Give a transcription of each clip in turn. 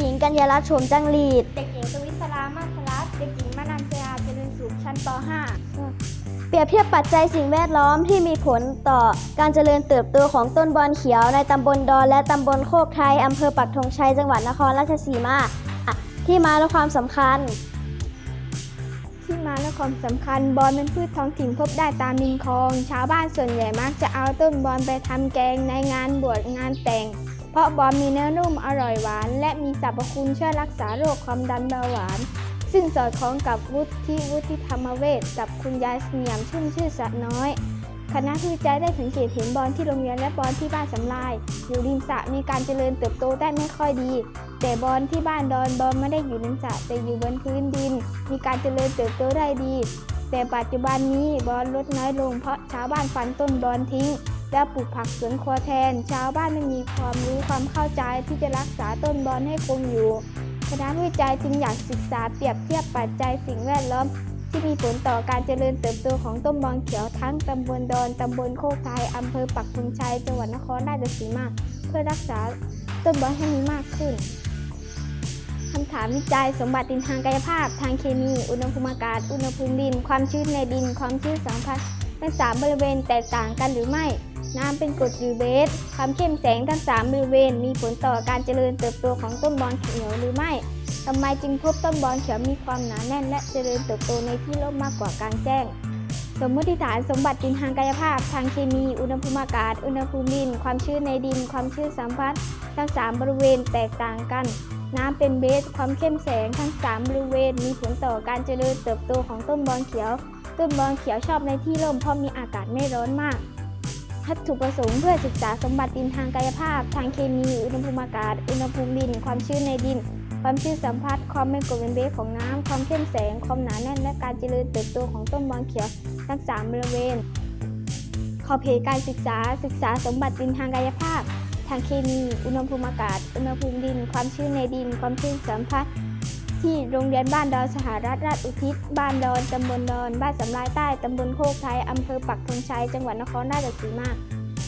หญิงกัญญาลัตน์โฉมจังหลีด เด็กหญิงสวิศรามาศรัตน์เด็กหญิงมนันเซียเจริญสุขชั้นป .5 เปรียบเทียบปัจจัยสิ่งแวดล้อมที่มีผลต่อการเจริญเติบโตของต้นบอนเขียวในตำบลดอนและตำบลโคกไทยอำเภอปักธงชัยจังหวัดนครราชสีมาอะที่มาและความสำคัญ ที่มาและความสำคัญบอนเป็นพืชท้องถิ่นพบได้ตามริมคลอง ชาวบ้านส่วนใหญ่มักจะเอาต้นบอนไปทำแกงในงานบวชงานแต่ง เพราะบอนมีเนื้อนุ่มอร่อยหวาน และมีสรรพคุณช่วยรักษาโรคความดันเบาหวาน ซึ่งสอดคล้องกับวุฒิวุฒิธรรมเวชกับคุณยายเสงี่ยมชุ่มชื่อสะน้อย คณะผู้วิจัยได้สังเกตเห็นบอลที่โรงเรียนและบอลที่บ้านสำลาย อยู่ริมสระมีการเจริญเติบโตได้ไม่ค่อยดี แต่บอลที่บ้านดอนบอลไม่ได้อยู่ริมสระแต่อยู่บนพื้นดิน มีการเจริญเติบโตได้ดี แต่ปัจจุบันนี้บอลลดน้อยลงเพราะชาวบ้านฟันต้นบอลทิ้ง และปลูกผักสวนครัวแทน ชาวบ้านไม่มีความรู้ความเข้าใจที่จะรักษาต้นบอลให้คงอยู่คณะวิจัยจึงอยากศึกษาเปรียบเทียบปัจจัยสิ่งแวดล้อม ที่มีผลต่อการเจริญเติบโตของต้นบอนเขียวทั้งตำบลดอนตำบลโคกไทยอำเภอปักธงชัยจังหวัดนครราชสีมาเพื่อรักษาต้นบอนให้มีมากขึ้นคำถามวิจัยสมบัติดินทางกายภาพ ทางเคมี อุณหภูมิอากาศ อุณหภูมิดิน ความชื้นในดิน ความชื้นสัมพันธ์ทั้งสามบริเวณแตกต่างกันหรือไม่ น้ำเป็นกรดหรือเบสความเข้มแสงทั้งสามบริเวณ มีผลต่อการเจริญเติบโตของต้นบอนเขียวหรือไม่ทำไมจึงพบต้นบอนเขียวมีความหนาแน่น และเจริญเติบโตในที่ร่มมากกว่ากลางแจ้ง สมมติฐานสมบัติดินทางกายภาพ ทางเคมี อุณหภูมิอากาศ อุณหภูมิดิน ความชื้นในดิน ความชื้นสัมพัทธ์ทั้งสามบริเวณแตกต่างกัน น้ำเป็นเบส ความเข้มแสงทั้งสามบริเวณ มีผลต่อการเจริญเติบโตของต้นบอนเขียว ต้นบอนเขียวชอบในที่ร่มเพราะมีอากาศไม่ร้อนมาก วัตถุประสงค์เพื่อศึกษาสมบัติดินทางกายภาพ ทางเคมี อุณหภูมิอากาศ อุณหภูมิดิน ความชื้นในดิน ความชื้นสัมผัส ความเป็นกรดเป็นเบสของน้ำความเข้มแสง ความหนาแน่น และการเจริญเติบโตของต้นบอนเขียวทั้งสามบริเวณ ขอบเขตการศึกษา ศึกษาสมบัติดินทางกายภาพ ทางเคมี อุณหภูมิอากาศ อุณหภูมิดิน ความชื้นในดิน ความชื้นสัมผัส ที่โรงเรียนบ้านดอนสหรัฐราชอุทิศ บ้านดอนตำบลดอน บ้านสำลายใต้ ตำบลโคกไทยอำเภอปักธงชัย จังหวัดนครราชสีมา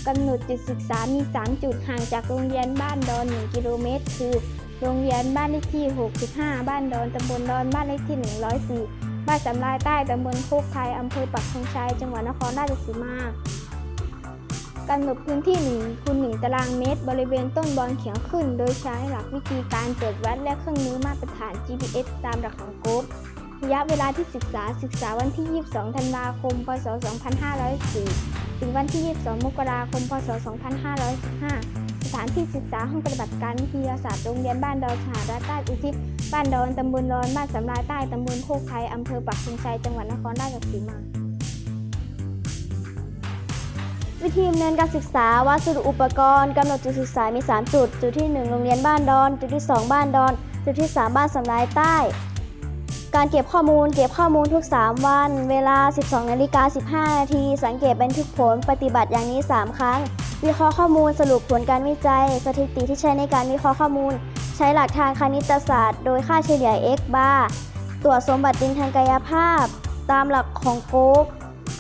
กำหนดจุดศึกษามี 3 จุดห่างจากโรงเรียนบ้านดอน 1 กิโลเมตร คือ โรงเรียนบ้านเลขที่ 65 บ้านดอน ตำบลดอน บ้านเลขที่ 104 บ้านสำลายใต้ ตำบลโคกไทยอำเภอปักธงชัย จังหวัดนครราชสีมา กำหนดพื้นที่1คูณ1ตารางเมตร บริเวณต้นบอนเขียวขึ้น โดยใช้หลักวิธีการตรวจวัดและเครื่องมือมาตรฐาน GPS ตามหลักของโกบระยะเวลาที่ศึกษาศึกษาวันที่ 22 ธันวาคม พศ 2504 ถึงวันที่ 22 มกราคม พศ 2515 สถานที่ศึกษาห้องปฏิบัติการวิทยาศาสตร์โรงเรียนบ้านดอนสหรัฐราชอุทิศ บ้านดอนตำบลดอน บ้านสำราญใต้ตำบลโคกไทยอำเภอปักธงชัย จังหวัดนครราชสีมา วิธีดำเนินการศึกษาวัสดุอุปกรณ์กำหนดจุดศึกษามี 3 จุด จุดที่ 1 โรงเรียนบ้านดอน จุดที่ 2 บ้านดอน จุดที่ 3 บ้านสำรายใต้ การเก็บข้อมูล เก็บข้อมูลทุก 3 วัน เวลา 12นาฬิกา15 นาที สังเกตบันทึกผล ปฏิบัติอย่างนี้ 3 ครั้ง วิเคราะห์ข้อมูล สรุปผลการวิจัย สถิติที่ใช้ในการวิเคราะห์ข้อมูล ใช้หลักทางคณิตศาสตร์ โดยค่าเฉลี่ย x bar ตรวจสมบัติดินทางกายภาพ ตามหลักของโก๊ก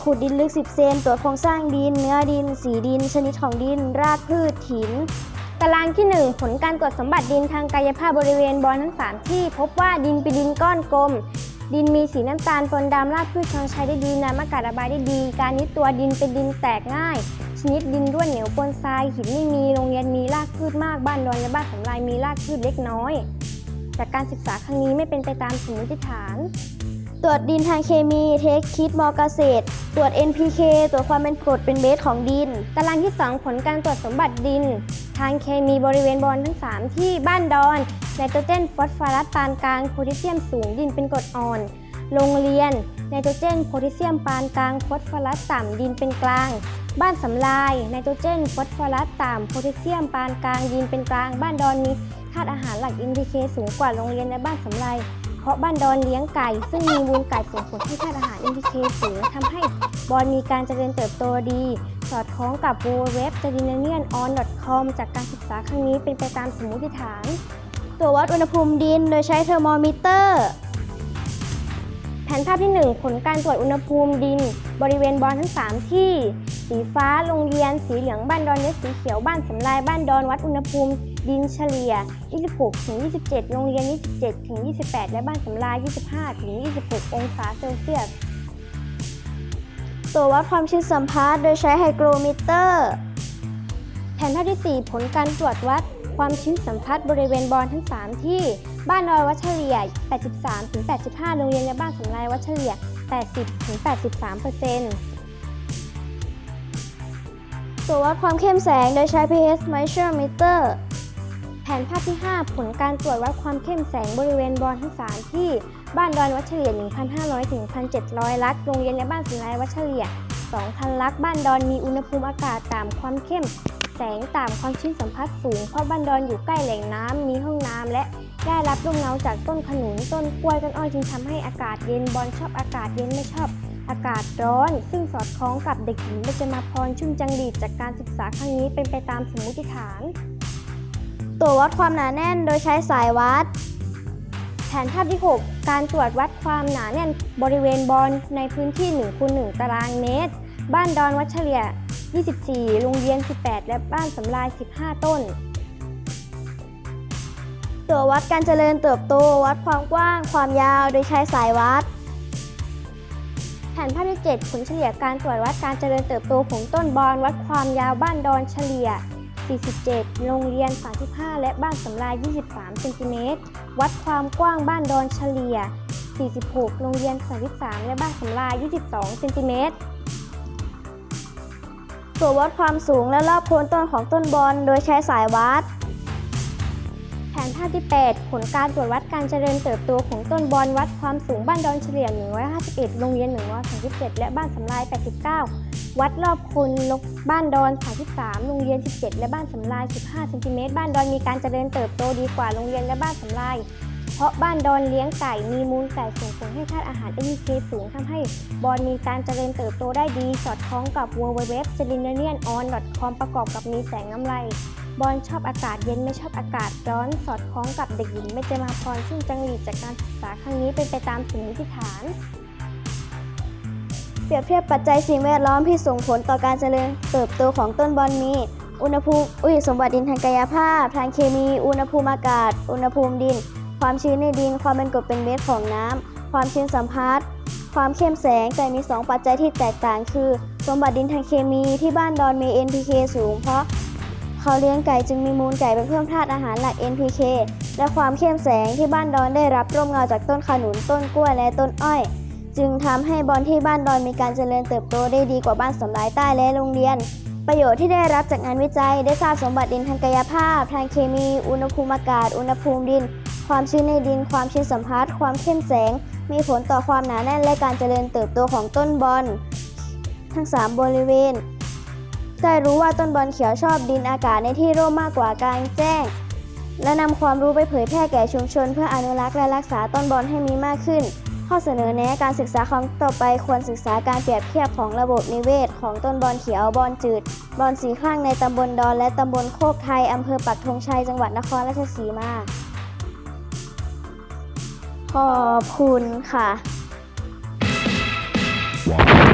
ขุดดินลึก 10 เซนตรวจโครงสร้างดิน เนื้อดิน สีดิน ชนิดของดิน รากพืชหิน ตารางที่ 1 ผลการตรวจสมบัติดินทางกายภาพบริเวณบอนทั้ง 3 ที่ พบว่าดินเป็นดินก้อนกลม ดินมีสีน้ำตาลปนดำรากพืชทางใช้ได้ดีน้ำอากาศระบายได้ดี การยึดตัวดินเป็นดินแตกง่าย ชนิดดินร่วนเหนียวปนทรายหินไม่มีโรงเรียนมีรากพืชมากบ้านดอนและบ้านสำลายมีรากพืชเล็กน้อย จากการศึกษาครั้งนี้ไม่เป็นไปตามสมมติฐาน ตรวจดินทางเคมีเทคคิดมอเกษตร ตรวจ NPK ตรวจความเป็นกรดเป็นเบสของดิน ตารางที่ 2 ผลการตรวจสมบัติดิน ทางเคมีบริเวณบอนทั้ง 3 ที่บ้านดอนไนโตรเจนฟอสฟอรัสปานกลางโพแทสเซียมสูงดินเป็นกรดอ่อน โรงเรียนไนโตรเจนโพแทสเซียมปานกลางฟอสฟอรัสต่ำดินเป็นกลาง บ้านสำลายไนโตรเจนฟอสฟอรัสต่ำโพแทสเซียมปานกลางดินเป็นกลาง บ้านดอนมีธาตุอาหารหลัก NPK สูงกว่าโรงเรียนและบ้านสำลาย เพราะบ้านดอนเลี้ยงไก่ ซึ่งมีมูลไก่ส่งผลให้ธาตุอาหาร NPK สูงทำให้บอนมีการเจริญเติบโตดี สอดคล้องกับ w w w j a r d i n a n i a n o n c o m จากการศึกษาครั้งนี้เป็นไปตามสมมติฐานตรวจวัดอุณหภูมิดินโดยใช้เทอร์โมมิเตอร์ แผนภาพที่ 1 ผลการตรวจอุณหภูมิดิน บริเวณบอนทั้ง 3 ที่ สีฟ้าโรงเรียน สีเหลืองบ้านดอนและสีเขียวบ้านสำลายบ้านดอนวัดอุณหภูมิ ดินเฉลี่ย 26ถึง27 โรงเรียน 27ถึง28 และบ้านสำราญ25ถึง26 องศาเซลเซียสตัววัดความชื้นสัมพัทธ์โดยใช้ไฮโกรมิเตอร์ แผนภาพที่ 4 ผลการตรวจวัดความชื้นสัมพัทธ์บริเวณบอลทั้ง 3 ที่ บ้านดอยวัดเฉลี่ย 83ถึง85 โรงเรียนและบ้านสำราญวัดเฉลี่ย 80ถึง83เปอร์เซ็นต์ตัววัดความเข้มแสงโดยใช้ pH micrometer นภาพที่ 5 ผลการตรวจวัดความเข้มแสงบริเวณบอลทั้ง3ที่บ้านดอนวัดเฉลี่ย 1,500 ถึง 1,700 ลักโรงเรียนและบ้านสำราญวัดเฉลี่ย 2,000 ลักบ้านดอนมีอุณหภูมิอากาศต่ำความเข้ม แสงต่ำความชื้นสัมผัสสูง เพราะบ้านดอนอยู่ใกล้แหล่งน้ำมีห้องน้ำและได้รับลมเงาจากต้นขนุนต้นกล้วยต้นอ้อยจึงทำให้อากาศเย็นบอลชอบอากาศเย็นไม่ชอบอากาศร้อน ซึ่งสอดคล้องกับเด็กหญิงเบญจมาพรชุ่มจังหรีจากการศึกษาครั้งนี้เป็นไปตามสมมติฐาน ตัววัดความหนาแน่นโดยใช้สายวัด แผนภาพที่ 6 การตรวจวัดความหนาแน่นบริเวณบอลในพื้นที่1คูณ1ตารางเมตร บ้านดอนวัดเฉลี่ย24โรงเรียน 18 และบ้านสำราย 15 ต้นตัวจวัดการเจริญเติบโตวัดความกว้าง ความยาวโดยใช้สายวัด แผนภาพที่ 7 ผลเฉลี่ยการตรวจวัดการเจริญเติบโตของต้นบอลวัดความยาวบ้านดอนเฉลี่ย 47 โรงเรียน 35 และบ้านสำราย23 เซนติเมตร วัดความกว้างบ้านดอนเฉลี่ย 46 โรงเรียน 33 และบ้านสำราย22 เซนติเมตรตัววัดความสูงและรอบโคนต้นของต้นบอลโดยใช้สายวัด แผนภาพที่ 8 ผลการตรวจวัดการเจริญเติบโตของต้นบอลวัดความสูงบ้านดอนเฉลี่ย 151 โรงเรียน 137 และบ้านสำราย89 วัดรอบโคนลกบ้านดอน 33 โรงเรียน 17 และบ้านสำราย 15เซนติเมตร บ้านดอนมีการเจริญเติบโตดีกว่าโรงเรียนและบ้านสำราย เพราะบ้านดอนเลี้ยงไก่ มีมูลไก่ส่งผลให้ธาตุอาหาร NPK สูงทำให้บอลมีการเจริญเติบโตได้ดี สอดคล้องกับ w w w c e l i n a r i a n o n c o m ประกอบกับมีแสงน้ำไรบอลชอบอากาศเย็นไม่ชอบอากาศร้อนสอดคล้องกับเด็กหญิงเบญจมาพรซึ่งจังหรีจากการศึกษาครั้งนี้เป็นไปตามสมมติฐาน รียบเทียบปัจจัยสิ่งแวดล้อมที่ส่งผลต่อการเจริญเติบโตของต้นบอลมี อุณหภูมิอุยสมบัติดินทางกายภาพ ทางเคมี อุณหภูมิอากาศ อุณหภูมิดิน ความชื้นในดิน ความเป็นกรดเป็นเม็ดของน้ำความชื้นสัมพัทธ์ความเข้มแสง แต่มี 2 ปัจจัยที่แตกต่าง คือ สมบัติดินทางเคมีที่บ้านดอนมี NPK สูง เพราะเขาเลี้ยงไก่จึงมีมูลไก่เป็นเพิ่มธาตุอาหารหลัก NPK และความเข้มแสงที่บ้านดอนได้รับร่มเงาจากต้นขนุน ต้นกล้วย และต้นอ้อย จึงทำให้บอลที่บ้านดอนมีการเจริญเติบโตได้ดีกว่าบ้านสำรายใต้และโรงเรียน ประโยชน์ที่ได้รับจากงานวิจัย ได้ทราบสมบัติดินทางกายภาพ ทางเคมี อุณหภูมิอากาศ อุณหภูมิดิน ความชื้นในดิน ความชื้นสัมพัทธ์ความเข้มแสง มีผลต่อความหนาแน่นและการเจริญเติบโตของต้นบอลทั้ง 3 บริเวณ ได้รู้ว่าต้นบอลเขียวชอบดินอากาศในที่ร่มมากกว่ากลางแจ้ง และนำความรู้ไปเผยแพร่แก่ชุมชน เพื่ออนุรักษ์และรักษาต้นบอลให้มีมากขึ้น ข้อเสนอแนะการศึกษาครั้งต่อไปควรศึกษาการเปรียบเทียบของระบบนิเวศ ของต้นบอลเขียวบอลจืด บอลสีข้างในตำบลดอน และตำบลโคกไทยอำเภอปักธงชัยจังหวัดนครราชสีมาขอบคุณค่ะ Wow.